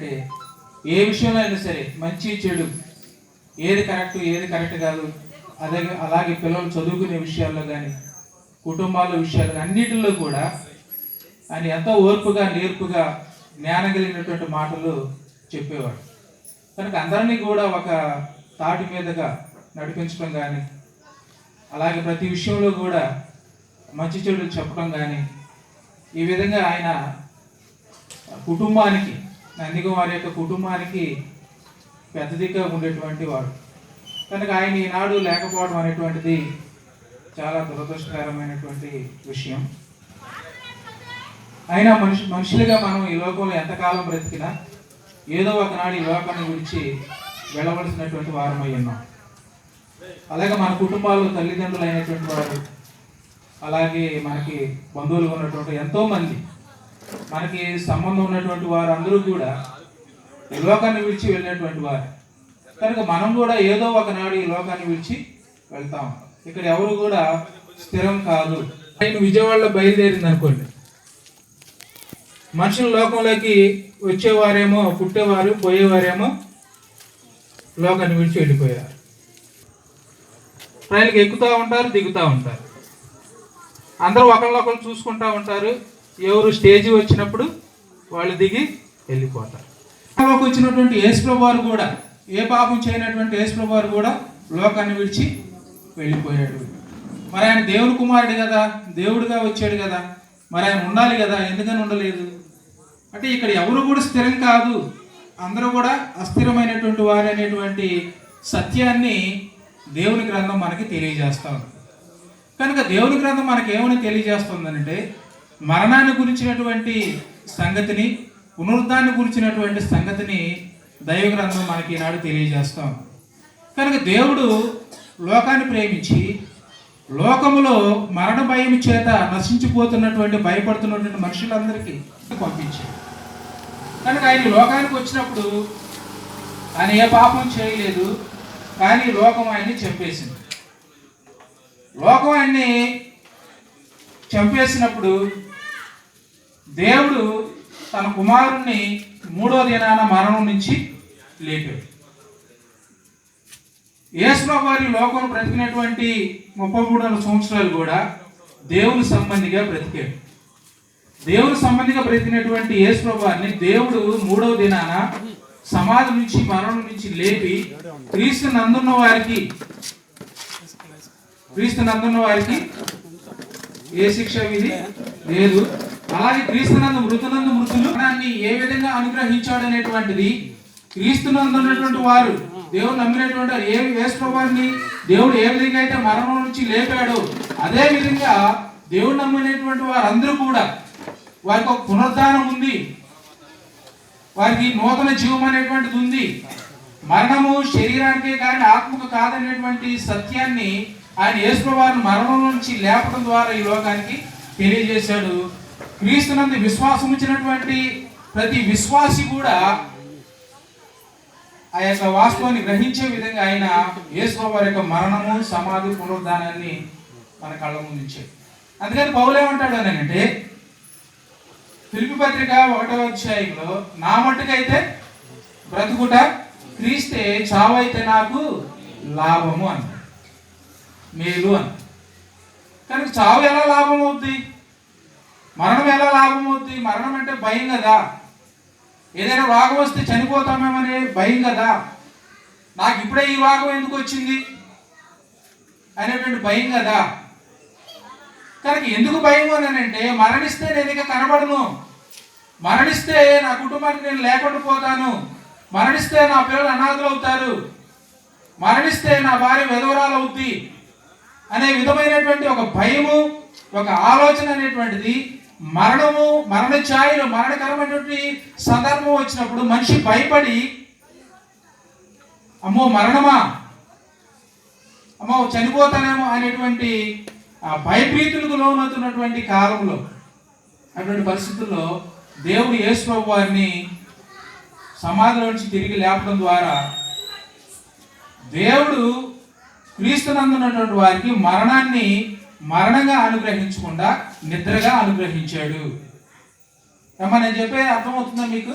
అంటే ఏ విషయంలో అయినా సరే మంచి చెడు ఏది కరెక్ట్ ఏది కరెక్ట్ కాదు. అదే అలాగే పిల్లలు చదువుకునే విషయాల్లో కానీ కుటుంబాల విషయాలు అన్నిటిలో కూడా ఆయన ఎంతో ఓర్పుగా నేర్పుగా జ్ఞానం కలిగినటువంటి మాటలు చెప్పేవాడు. కనుక అందరినీ కూడా ఒక తాటి మీదగా నడిపించడం కానీ అలాగే ప్రతి విషయంలో కూడా మంచి చెడులు చెప్పడం కానీ ఈ విధంగా ఆయన కుటుంబానికి నందిగం వారి యొక్క కుటుంబానికి పెద్దదిగా ఉండేటువంటి వాడు. కనుక ఆయన ఈనాడు లేకపోవడం అనేటువంటిది చాలా దురదృష్టకరమైనటువంటి విషయం. అయినా మనిషి మనుషులుగా మనం ఈ లోకంలో ఎంతకాలం బ్రతికినా ఏదో ఒకనాడు ఈ లోకాన్ని గురించి వెళ్ళవలసినటువంటి వారమై ఉన్నాం. అలాగే మన కుటుంబాల్లో తల్లిదండ్రులు అయినటువంటి వారు అలాగే మనకి బంధువులు ఉన్నటువంటి ఎంతోమంది మనకి సంబంధం ఉన్నటువంటి వారు అందరూ కూడా ఈ లోకాన్ని విడిచి వెళ్ళినటువంటి వారు. కనుక మనం కూడా ఏదో ఒకనాడు ఈ లోకాన్ని విడిచి వెళ్తాం. ఇక్కడ ఎవరు కూడా స్థిరం కాదు. ఆయన విజయవాడలో బయలుదేరింది అనుకోండి. మనుషుల లోకంలోకి వచ్చేవారేమో పుట్టేవారు పోయేవారేమో లోకాన్ని విడిచి వెళ్ళిపోయారు. ట్రైన్కి ఎక్కుతూ ఉంటారు దిగుతూ ఉంటారు. అందరూ ఒకళ్ళొకళ్ళు చూసుకుంటూ ఉంటారు. ఎవరు స్టేజ్ వచ్చినప్పుడు వాళ్ళు దిగి వెళ్ళిపోతారు. లోకి వచ్చినటువంటి యేసుప్రభు వారు కూడా ఏ పాపం చేయనటువంటి యేసుప్రభువారు కూడా లోకాన్ని విడిచి వెళ్ళిపోయాడు. మరి ఆయన దేవుని కుమారుడు కదా దేవుడిగా వచ్చాడు కదా మరి ఆయన ఉండాలి కదా ఎందుకని ఉండలేదు? అంటే ఇక్కడ ఎవరు కూడా స్థిరం కాదు. అందరూ కూడా అస్థిరమైనటువంటి వారు అనేటువంటి సత్యాన్ని దేవుని గ్రంథం మనకి తెలియజేస్తా ఉంది. కనుక దేవుని గ్రంథం మనకి తెలియజేస్తుందంటే మరణాన్ని గురించినటువంటి సంగతిని పునరుద్ధాన్ని గురించినటువంటి సంగతిని దైవ గ్రంథం మనకి ఈనాడు తెలియజేస్తాం కనుక దేవుడు లోకాన్ని ప్రేమించి లోకములో మరణ భయం చేత నశించిపోతున్నటువంటి భయపడుతున్నటువంటి మనుషులందరికీ పంపించాడు. కనుక ఆయన లోకానికి వచ్చినప్పుడు ఆయన ఏ పాపం చేయలేదు కానీ లోకం ఆయన్ని చంపేసింది. లోకం ఆయన్ని చంపేసినప్పుడు దేవుడు తన కుమారుణ్ణి మూడో దినాన మరణం నుంచి లేపాడు. యేసుప్రభు వారి లోకం బ్రతికినటువంటి ముప్పై మూడు వందల సంవత్సరాలు కూడా దేవుని సంబంధిగా బ్రతికాడు. దేవుని సంబంధిగా బ్రతికినటువంటి యేసుప్రభు దేవుడు మూడవ దినాన సమాధి నుంచి మరణం నుంచి లేపి క్రీస్తు నందున్న వారికి క్రీస్తు నందున్న వారికి ఏ శిక్ష విధి లేదు. అలాగే క్రీస్తునందు మృతునందు మృతులు ఏ విధంగా అనుగ్రహించాడు అనేటువంటిది క్రీస్తునందు ఉన్నటువంటి వారు దేవుడు నమ్మినటువంటి వారు ఏ వేసుకోవాలని దేవుడు ఏ విధంగా అయితే మరణం నుంచి లేపాడో అదే విధంగా దేవుడు నమ్మినటువంటి వారందరూ కూడా వారికి ఒక పునరుద్ధానం ఉంది. వారికి నూతన జీవం అనేటువంటిది ఉంది. మరణము శరీరానికే కానీ ఆత్మకు కాదనేటువంటి సత్యాన్ని ఆయన యేసుప్రభువారిని మరణం నుంచి లేపడం ద్వారా ఈ లోకానికి తెలియజేశాడు. క్రీస్తునందు విశ్వాసం ఇచ్చినటువంటి ప్రతి విశ్వాసి కూడా ఆ యొక్క వాస్తవాన్ని గ్రహించే విధంగా ఆయన యేసు వారి యొక్క మరణము సమాధి పునరుద్ధానాన్ని మన కళ్ళ ముందుంచాడు అందుకని పౌలేమంటాడు అని అంటే పిలుపు పత్రిక ఒకటో అధ్యాయంలో నా మట్టుకైతే బ్రతుకుట క్రీస్తే చావైతే నాకు లాభము అంటారు మేలు అని. కానీ చావు ఎలా లాభం అవుద్ది? మరణం ఎలా లాభం అవుద్ది? మరణం అంటే భయం కదా. ఏదైనా రోగం వస్తే చనిపోతామేమనే భయం కదా. నాకు ఇప్పుడే ఈ రోగం ఎందుకు వచ్చింది? అనేటువంటి భయం కదా. కనుక ఎందుకు భయం అనంటే మరణిస్తే నేను ఇక కనబడను. మరణిస్తే నా కుటుంబానికి నేను లేకుండా పోతాను. మరణిస్తే నా పిల్లలు అనాథలు అవుతారు. మరణిస్తే నా భార్య విధవరాలు అవుద్ది. అనే విధమైనటువంటి ఒక భయము ఒక ఆలోచన అనేటువంటిది మరణము మరణ ఛాయలు మరణకరమైనటువంటి సందర్భం వచ్చినప్పుడు మనిషి భయపడి అమ్మో మరణమా? అమ్మో చనిపోతానేమో అనేటువంటి ఆ భయభీతులకు లోనవుతున్నటువంటి కాలంలో అటువంటి పరిస్థితుల్లో దేవుడు యేసుప్రభు వారిని సమాధిలో నుంచి తిరిగి లేపడం ద్వారా దేవుడు క్రీస్తునందున్నటువంటి వారికి మరణాన్ని మరణంగా అనుగ్రహించకుండా నిద్రగా అనుగ్రహించాడు. అమ్మా నేను చెప్పే అర్థమవుతుందా మీకు?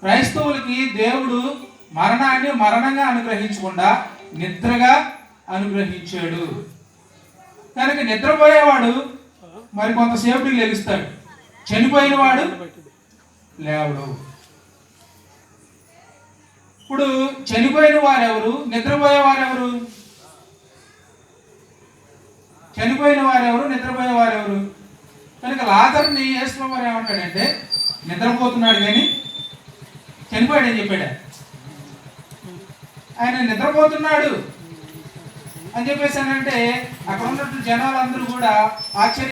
క్రైస్తవులకి దేవుడు మరణాన్ని మరణంగా అనుగ్రహించకుండా నిద్రగా అనుగ్రహించాడు. కనుక నిద్రపోయేవాడు మరి కొంతసేపటికి లెగుస్తాడు. చనిపోయిన వాడు లేవడు. ఇప్పుడు చనిపోయిన వారెవరు? నిద్రపోయే వారెవరు? చనిపోయిన వారెవరు? నిద్రపోయే వారెవరు? కనుక లాజర్ని యేసుప్రభు వారు ఏమంటాడంటే నిద్రపోతున్నాడు కానీ చనిపోయాడని చెప్పాడు? ఆయన నిద్రపోతున్నాడు అని చెప్పేసి అంటే అక్కడ ఉన్నటువంటి జనాలందరూ కూడా ఆశ్చర్య